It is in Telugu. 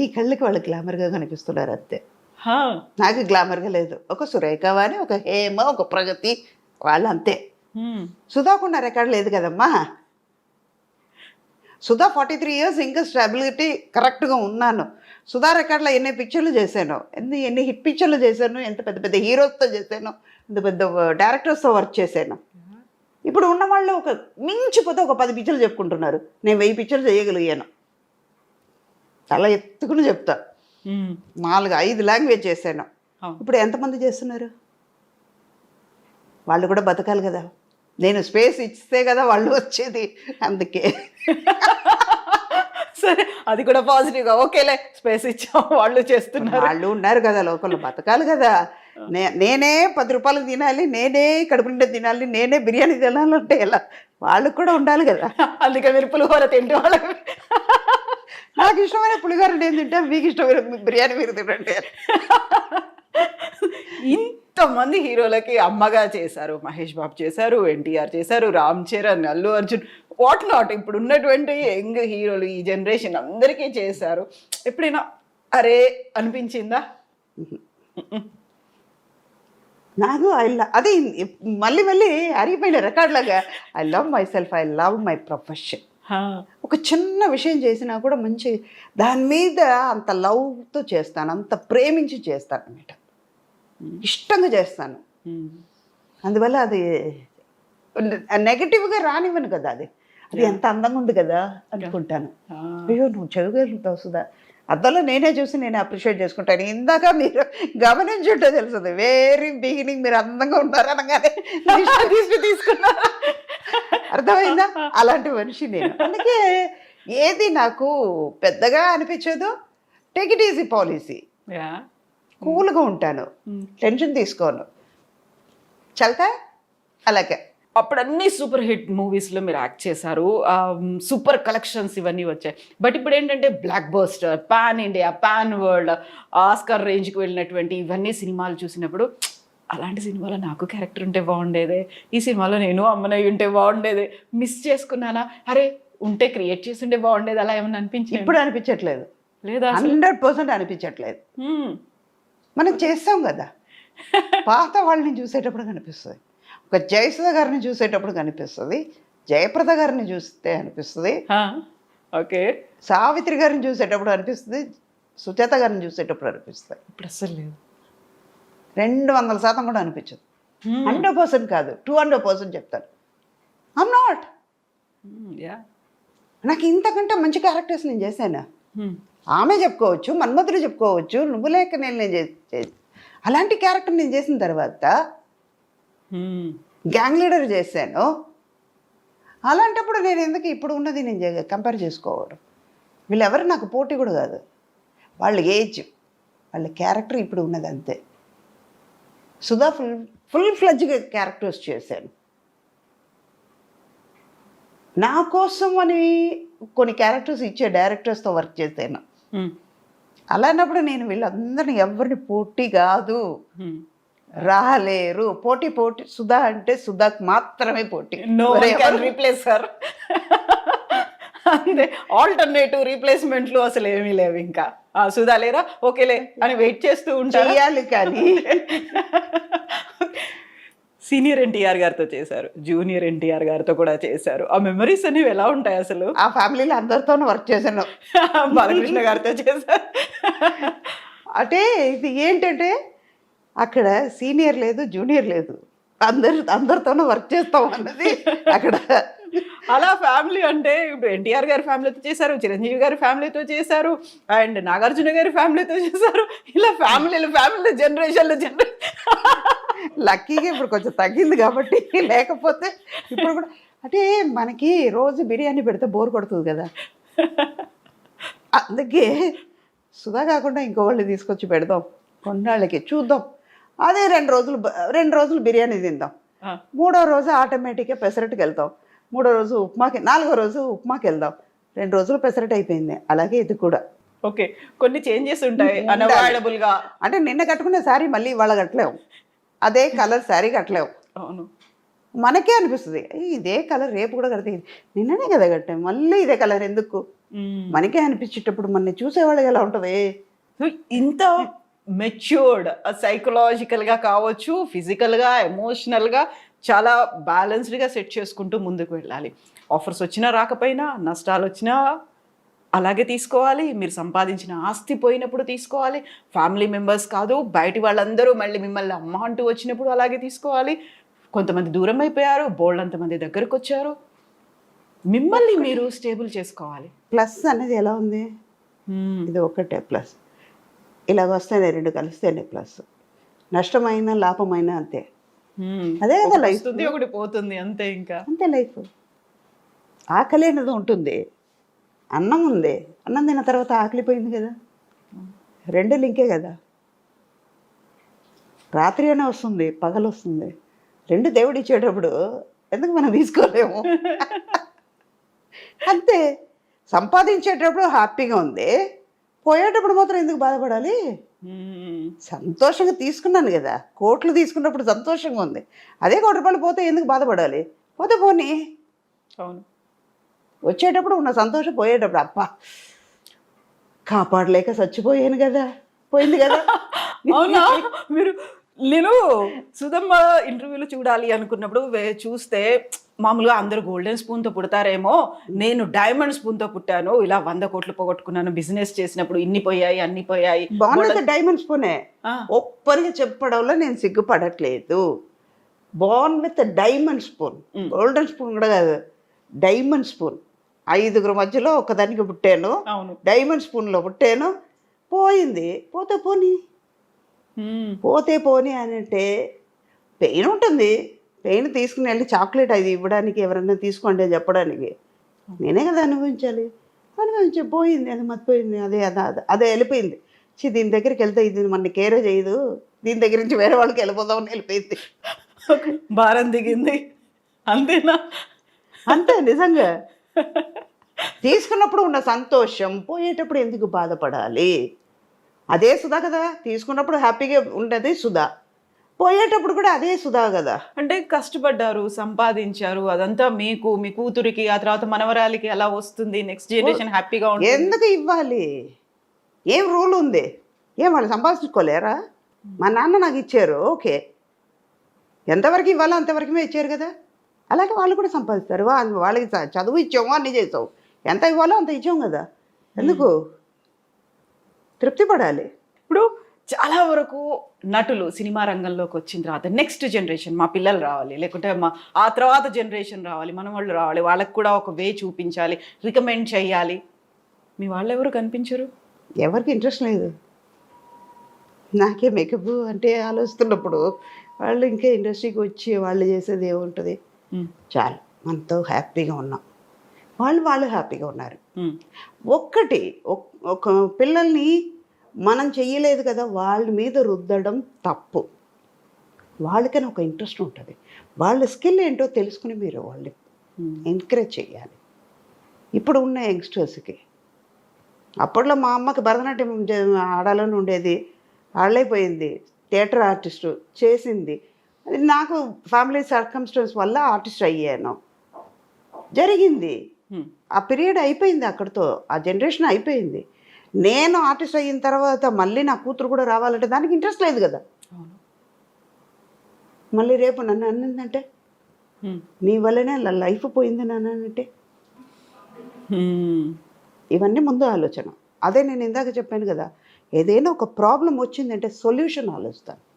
మీ కళ్ళకి వాళ్ళు గ్లామర్గా కనిపిస్తున్నారు అంతే. నాకు గ్లామర్గా లేదు. ఒక సురేఖ వాణి ఒక హేమ ఒక ప్రగతి వాళ్ళు అంతే. సుధాకున్న రికార్డ్ లేదు కదమ్మా. సుధా ఫార్టీ త్రీ ఇయర్స్ ఇంకా స్టెబిలిటీ కరెక్ట్గా ఉన్నాను. సుధా రికార్డ్లో ఎన్ని పిక్చర్లు చేశాను ఎన్ని ఎన్ని హిట్ పిక్చర్లు చేశాను ఎంత పెద్ద పెద్ద హీరోస్తో చేశాను ఎంత పెద్ద డైరెక్టర్స్తో వర్క్ చేశాను. ఇప్పుడు ఉన్న వాళ్ళు ఒక మించిపోతే ఒక పది పిక్చర్లు చెప్పుకుంటున్నారు. నేను వెయ్యి పిక్చర్లు చేయగలిగాను. చాలా ఎత్తుకుని చెప్తా. నాలుగు ఐదు లాంగ్వేజ్ చేశాను. ఇప్పుడు ఎంతమంది చేస్తున్నారు? వాళ్ళు కూడా బతకాలి కదా. నేను స్పేస్ ఇస్తే కదా వాళ్ళు వచ్చేది. అందుకే. సరే అది కూడా పాజిటివ్గా ఓకేలే స్పేస్ ఇచ్చాం వాళ్ళు చేస్తున్నారు. వాళ్ళు ఉన్నారు కదా లోకల్ బతకాలి కదా. నే నేనే పది రూపాయలు తినాలి నేనే కడుపు నిండా తినాలి నేనే బిర్యానీ తినాలంటే ఎలా? వాళ్ళకు కూడా ఉండాలి కదా. అందుకే మీరు పులిహోర తింటే వాళ్ళకి నాకు ఇష్టమైన పులిహోర నేను తింటా మీకు ఇష్టమైన బిర్యానీ మీరు తినండి ఇంతమంది హీరోలకి అమ్మగా చేశారు మహేష్ బాబు చేశారు ఎన్టీఆర్ చేశారు రామ్ చరణ్ అల్లు అర్జున్ వాట్ నాట్? ఇప్పుడు ఉన్నటువంటి యంగ్ హీరోలు ఈ జనరేషన్ అందరికీ చేశారు. ఎప్పుడైనా అరే అనిపించిందా? నాకు ఐ అదే మళ్ళీ మళ్ళీ అరిగిపోయిన రికార్డ్ లాగా I love myself I love my profession. ఒక చిన్న విషయం చేసినా కూడా మంచి దాని మీద అంత లవ్తో చేస్తాను అంత ప్రేమించి చేస్తాను అన్నమాట. ఇష్టంగా చేస్తాను. అందువల్ల అది నెగటివ్గా రానివ్వను కదా అది. అది ఎంత అందంగా ఉంది కదా అనుకుంటాను. అయ్యో నువ్వు చదవగలుగుతావు సుధా. అద్దంలో నేనే చూసి నేను అప్రిషియేట్ చేసుకుంటాను. ఇందాక మీరు గమనించుంటే తెలుస్తుంది వెరీ బిగినింగ్ మీరు అందంగా ఉన్నారు అనగానే తీసుకున్నారు. అర్థమైందా? అలాంటి మనిషి నేను. అందుకే ఏది నాకు పెద్దగా అనిపించదు టేక్ ఇట్ ఈజీ పాలసీ. కూల్గా ఉంటాను. టెన్షన్ తీసుకోను. చల్తా? అలాగే. అప్పుడు అన్ని సూపర్ హిట్ మూవీస్లో మీరు యాక్ట్ చేశారు. సూపర్ కలెక్షన్స్ ఇవన్నీ వచ్చాయి. బట్ ఇప్పుడు ఏంటంటే blockbuster pan India pan world Oscar రేంజ్కి వెళ్ళినటువంటి ఇవన్నీ సినిమాలు చూసినప్పుడు అలాంటి సినిమాలో నాకు క్యారెక్టర్ ఉంటే బాగుండేదే. ఈ సినిమాలో నేను అమ్మనయ్య ఉంటే బాగుండేదే. మిస్ చేసుకున్నానా? అరే ఉంటే క్రియేట్ చేసి ఉంటే బాగుండేది అలా ఏమన్నా అనిపించింది? ఇప్పుడు అనిపించట్లేదు. లేదా? హండ్రెడ్ పర్సెంట్ అనిపించట్లేదు. మనం చేస్తాం కదా. పాత వాళ్ళని చూసేటప్పుడు కనిపిస్తుంది. ఒక జయసుధ గారిని చూసేటప్పుడు కనిపిస్తుంది. జయప్రద గారిని చూస్తే అనిపిస్తుంది. ఓకే. సావిత్రి గారిని చూసేటప్పుడు అనిపిస్తుంది. సుచేత గారిని చూసేటప్పుడు అనిపిస్తుంది. ఇప్పుడు అసలు లేదు. రెండు వందల శాతం కూడా అనిపించదు. హ్మ్. హండ్రెడ్ పర్సెంట్ కాదు. టూ హండ్రెడ్ పర్సెంట్ చెప్తాను ఐమ్ నాట్ నాకు ఇంతకంటే మంచి క్యారెక్టర్స్ నేను చేశాను? హ్మ్. ఆమె చెప్పుకోవచ్చు మన్మధుడు చెప్పుకోవచ్చు నువ్వు లేక నేను నేను అలాంటి క్యారెక్టర్ నేను చేసిన తర్వాత హ్మ్. గ్యాంగ్ లీడర్ చేశాను. అలాంటప్పుడు నేను ఎందుకు ఇప్పుడు ఉన్నది నేను కంపేర్ చేసుకోవడం? వీళ్ళెవరు నాకు పోటీ కూడా కాదు. వాళ్ళ ఏజ్ వాళ్ళ క్యారెక్టర్ ఇప్పుడు ఉన్నది అంతే. సుధా ఫుల్ ఫుల్ ఫ్లడ్జ్గా క్యారెక్టర్స్ చేశాను నా కోసం అని కొన్ని క్యారెక్టర్స్ ఇచ్చే డైరెక్టర్స్తో వర్క్ చేశాను. హ్మ్. అలాంటప్పుడు నేను వీళ్ళందరినీ ఎవరిని పోటీ కాదు. రాలేరు. పోటీ పోటీ సుధా అంటే సుధాకు మాత్రమే పోటీ. రీప్లేస్ హర్ అంతే ఆల్టర్నేటివ్ రీప్లేస్మెంట్లు అసలు ఏమీ లేవు ఇంకా. ఆ, సుధా లేరా? ఓకేలే అని వెయిట్ చేస్తూ ఉంటారు చెయ్యాలి కానీ. సీనియర్ ఎన్టీఆర్ గారితో చేశారు. జూనియర్ ఎన్టీఆర్ గారితో కూడా చేశారు. ఆ మెమరీస్ అనేవి ఎలా ఉంటాయి అసలు? ఆ ఫ్యామిలీలో అందరితోనూ వర్క్ చేశాను. బాలకృష్ణ గారితో చేశారు. అంటే ఇది ఏంటంటే అక్కడ సీనియర్ లేదు జూనియర్ లేదు. అందరు అందరితోనూ వర్క్ చేస్తాం అన్నది అక్కడ అలా ఫ్యామిలీ అంటే ఇప్పుడు ఎన్టీఆర్ గారి ఫ్యామిలీతో చేశారు చిరంజీవి గారి ఫ్యామిలీతో చేశారు అండ్ నాగార్జున గారి ఫ్యామిలీతో చేశారు. ఇలా ఫ్యామిలీలు ఫ్యామిలీ జనరేషన్లు జనరేషన్ లక్కీగా ఇప్పుడు కొంచెం తగ్గింది కాబట్టి లేకపోతే ఇప్పుడు కూడా అంటే మనకి రోజు బిర్యానీ పెడితే బోర్ కొడుతుంది కదా. అందుకే సుధా కాకుండా ఇంకో వాళ్ళు తీసుకొచ్చి పెడదాం కొన్నాళ్ళకి చూద్దాం. అదే రెండు రోజులు రెండు రోజులు బిర్యానీ తిందాం. మూడో రోజు ఆటోమేటిక్గా పెసరట్టుకి వెళ్తాం మూడో రోజు ఉప్మాకి నాలుగో రోజు ఉప్మాకి వెళ్దాం. రెండు రోజులు పెసరట్ అయిపోయింది. అలాగే ఇది కూడా. ఓకే కొన్ని చేంజెస్ ఉంటాయి గా. అంటే నిన్న కట్టుకునే శారీ మళ్ళీ ఇవాళ కట్టలేము అదే కలర్ శారీ కట్టలేము అవును. మనకే అనిపిస్తుంది "ఏయ్, ఇదే కలర్ రేపు కూడా కడితే నిన్ననే కదా కట్టాం మళ్ళీ ఇదే కలర్ ఎందుకు. మనకే అనిపించేటప్పుడు మన చూసేవాళ్ళకి ఎలా ఉంటుంది? ఇంత మెచ్యూర్డ్ సైకలాజికల్గా కావచ్చు ఫిజికల్గా ఎమోషనల్గా చాలా బ్యాలెన్స్డ్గా సెట్ చేసుకుంటూ ముందుకు వెళ్ళాలి. ఆఫర్స్ వచ్చినా రాకపోయినా నష్టాలు వచ్చినా అలాగే తీసుకోవాలి. మీరు సంపాదించిన ఆస్తి పోయినప్పుడు తీసుకోవాలి. ఫ్యామిలీ మెంబర్స్ కాదు బయటి వాళ్ళందరూ మళ్ళీ మిమ్మల్ని అమ్మ అంటూ వచ్చినప్పుడు అలాగే తీసుకోవాలి. కొంతమంది దూరం అయిపోయారు బోల్డ్ అంతమంది దగ్గరకు వచ్చారు. మిమ్మల్ని మీరు స్టేబుల్ చేసుకోవాలి. ప్లస్ అనేది ఎలా ఉంది? ఇది ఒకటే ప్లస్ ఇలాగ వస్తేనే రెండు కలిస్తేనే ప్లస్ నష్టమైన లాభమైన అంతే. అదే కదా. వస్తుంది ఒకటి పోతుంది అంతే ఇంకా. అంతే లైఫ్ ఆకలి అనేది ఉంటుంది. అన్నం ఉంది. అన్నం తిన్న తర్వాత ఆకలి పోయింది కదా. రెండు లింకే కదా. రాత్రి అనే వస్తుంది పగలు వస్తుంది. రెండు దేవుడు ఇచ్చేటప్పుడు ఎందుకు మనం తీసుకోలేము? అంతే. సంపాదించేటప్పుడు హ్యాపీగా ఉంది. పోయేటప్పుడు మాత్రం ఎందుకు బాధపడాలి. సంతోషంగా తీసుకున్నాను కదా. కోట్లు తీసుకున్నప్పుడు సంతోషంగా ఉంది. అదే కోటి రూపాయలు పోతే ఎందుకు బాధపడాలి? పోతే పోనీ. అవును. వచ్చేటప్పుడు ఉన్న సంతోషం పోయేటప్పుడు అప్ప కాపాడలేక చచ్చిపోయాను కదా. పోయింది కదా. అవునా? మీరు నేను సుధమ్మ ఇంటర్వ్యూలో చూడాలి అనుకున్నప్పుడు చూస్తే మామూలుగా అందరూ గోల్డెన్ స్పూన్తో పుడతారేమో నేను డైమండ్ స్పూన్తో పుట్టాను ఇలా వంద కోట్లు పోగొట్టుకున్నాను బిజినెస్ చేసినప్పుడు ఇన్ని పోయాయి అన్ని పోయాయి. బాగున్నది డైమండ్ స్పూనే ఒప్పరిగా చెప్పడంలో నేను సిగ్గుపడట్లేదు. Born with diamond spoon golden spoon కూడా కాదు డైమండ్ స్పూన్ ఐదుగురు మధ్యలో ఒకదానికి పుట్టాను అవును. డైమండ్ స్పూన్లో పుట్టాను పోయింది. పోతే పోనీ. పోతే పోనీ అని అంటే పెయిన్ ఉంటుంది. పెయిన్ తీసుకుని వెళ్ళి చాక్లెట్ అది ఇవ్వడానికి ఎవరైనా తీసుకోండి అని చెప్పడానికి. నేనే కదా అనుభవించాలి. అనుభవించి పోయింది అది మర్చిపోయింది అదే అదే అదే అదే వెళ్ళిపోయింది. చి దీని దగ్గరికి వెళ్తే ఇది మన కేరే చేయదు. దీని దగ్గర నుంచి వేరే వాళ్ళకి వెళ్ళిపోదామని వెళ్ళిపోయింది. భారం దిగింది. అంతేనా? అంతే నిజంగా. తీసుకున్నప్పుడు ఉన్న సంతోషం పోయేటప్పుడు ఎందుకు బాధపడాలి? అదే సుధా కదా తీసుకున్నప్పుడు హ్యాపీగా ఉండేది సుధా. పోయేటప్పుడు కూడా అదే సుధా కదా. అంటే కష్టపడ్డారు సంపాదించారు అదంతా మీకు మీ కూతురికి ఆ తర్వాత మనవరాలికి ఎలా వస్తుంది నెక్స్ట్ జనరేషన్ హ్యాపీగా ఉంటుంది? ఎందుకు ఇవ్వాలి? ఏం రూల్ ఉంది? ఏం వాళ్ళు సంపాదించుకోలేరా? మా నాన్న నాకు ఇచ్చారు ఓకే. ఎంతవరకు ఇవ్వాలో అంతవరకుమే ఇచ్చారు కదా. అలాగే వాళ్ళు కూడా సంపాదిస్తారు. వాళ్ళకి చదువు ఇచ్చాము అన్నీ చేసావు ఎంత ఇవ్వాలో అంత ఇచ్చాం కదా. ఎందుకు? తృప్తి పడాలి. ఇప్పుడు చాలా వరకు నటులు సినిమా రంగంలోకి వచ్చిన తర్వాత నెక్స్ట్ జనరేషన్ మా పిల్లలు రావాలి లేకుంటే మా ఆ తర్వాత జనరేషన్ రావాలి మన వాళ్ళు రావాలి వాళ్ళకి కూడా ఒక వే చూపించాలి రికమెండ్ చేయాలి. మీ వాళ్ళు ఎవరు కనిపించరు? ఎవరికి ఇంట్రెస్ట్ లేదు. నాకే మేకప్ అంటే ఆలోచిస్తున్నప్పుడు వాళ్ళు ఇంకా ఇండస్ట్రీకి వచ్చి వాళ్ళు చేసేది ఏముంటుంది. చాలు మనతో హ్యాపీగా ఉన్నాం. వాళ్ళు వాళ్ళు హ్యాపీగా ఉన్నారు. ఒక్కటి ఒక్- ఒక పిల్లల్ని మనం చెయ్యలేదు కదా వాళ్ళ మీద రుద్దడం తప్పు. వాళ్ళకని ఒక ఇంట్రెస్ట్ ఉంటుంది. వాళ్ళ స్కిల్ ఏంటో తెలుసుకుని మీరు వాళ్ళని. ఎంకరేజ్ చేయాలి ఇప్పుడు ఉన్న యంగ్స్టర్స్కి అప్పట్లో మా అమ్మకి భరతనాట్యం ఆడాలని ఉండేది. ఆడలేకపోయింది థియేటర్ ఆర్టిస్టు చేసింది. అది నాకు ఫ్యామిలీ సర్కమ్స్టెన్స్ వల్ల ఆర్టిస్ట్ అయ్యాను. జరిగింది. ఆ పీరియడ్ అయిపోయింది అక్కడితో. ఆ జనరేషన్ అయిపోయింది. నేను ఆర్టిస్ట్ అయిన తర్వాత మళ్ళీ నా కూతురు కూడా రావాలంటే దానికి ఇంట్రెస్ట్ లేదు కదా. మళ్ళీ రేపు నన్ను అన్నిందంటే. నీ వల్లనే లైఫ్ పోయింది నన్ను అంటే. ఇవన్నీ ముందు ఆలోచన. అదే నేను ఇందాక చెప్పాను కదా ఏదైనా ఒక ప్రాబ్లం వచ్చిందంటే సొల్యూషన్ ఆలోచిస్తాను.